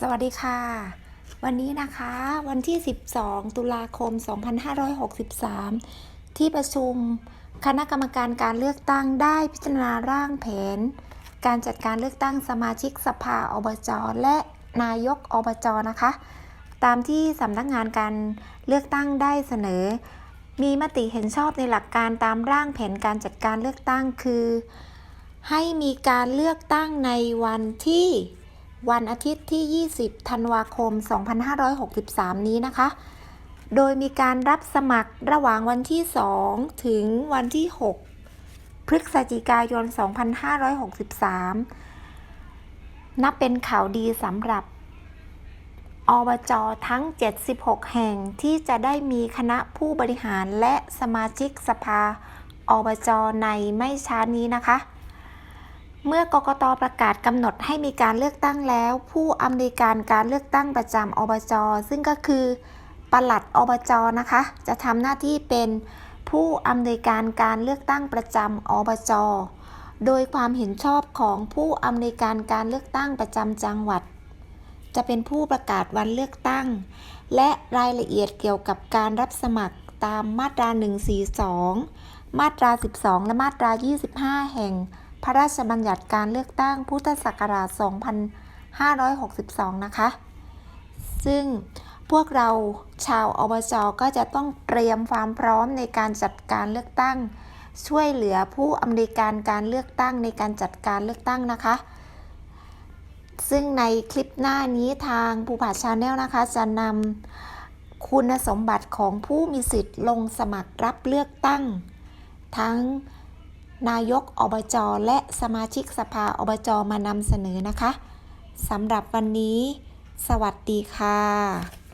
สวัสดีค่ะ วันนี้นะคะวันที่ 12 ตุลาคม 2563 ที่ประชุมคณะกรรมการการเลือกตั้งได้พิจารณาร่างแผน การจัดการเลือกตั้งสมาชิกสภาอบจและนายกอบจนะคะ ตามที่สำนักงานการเลือกตั้งได้เสนอ มีมติเห็นชอบในหลักการตามร่างแผนการจัดการเลือกตั้งคือ ให้มีการเลือกตั้งในวันที่ วันอาทิตย์ที่ 20 ธันวาคม 2563 นี้นะคะ โดยมีการรับสมัครระหว่างวันที่ 2 ถึงวันที่ 6 พฤศจิกายน 2563 นับเป็นข่าวดีสำหรับอบจทั้ง 76 แห่งที่จะได้มีคณะผู้บริหารและสมาชิกสภาอบจในไม่ช้านี้นะคะ เมื่อกกตประกาศกำหนดให้มีการเลือกตั้งแล้ว ผู้อำนวยการการเลือกตั้งประจำอบจ ซึ่งก็คือปลัดอบจนะคะ จะทำหน้าที่เป็นผู้อำนวยการการเลือกตั้งประจำอบจ โดยความเห็นชอบของผู้อำนวยการการเลือกตั้งประจำจังหวัด จะเป็นผู้ประกาศวันเลือกตั้ง และรายละเอียดเกี่ยวกับการรับสมัครตามมาตรา 142 มาตรา 12 และมาตรา 25 แห่ง พระราชบัญญัติการเลือกตั้งพุทธศักราช 2562 นะคะ ซึ่งพวกเราชาวอบจก็จะต้องเตรียมความพร้อมในการจัดการเลือกตั้ง ช่วยเหลือผู้อำนวยการการเลือกตั้งในการจัดการเลือกตั้งนะคะ ซึ่งในคลิปหน้านี้ทางภูผาชาแนลนะคะจะนำคุณสมบัติของผู้มีสิทธิ์ลงสมัครรับเลือกตั้ง ทั้ง นายกอบจและสมาชิกสภาอบจมานำเสนอนะคะสำหรับวันนี้ สวัสดีค่ะ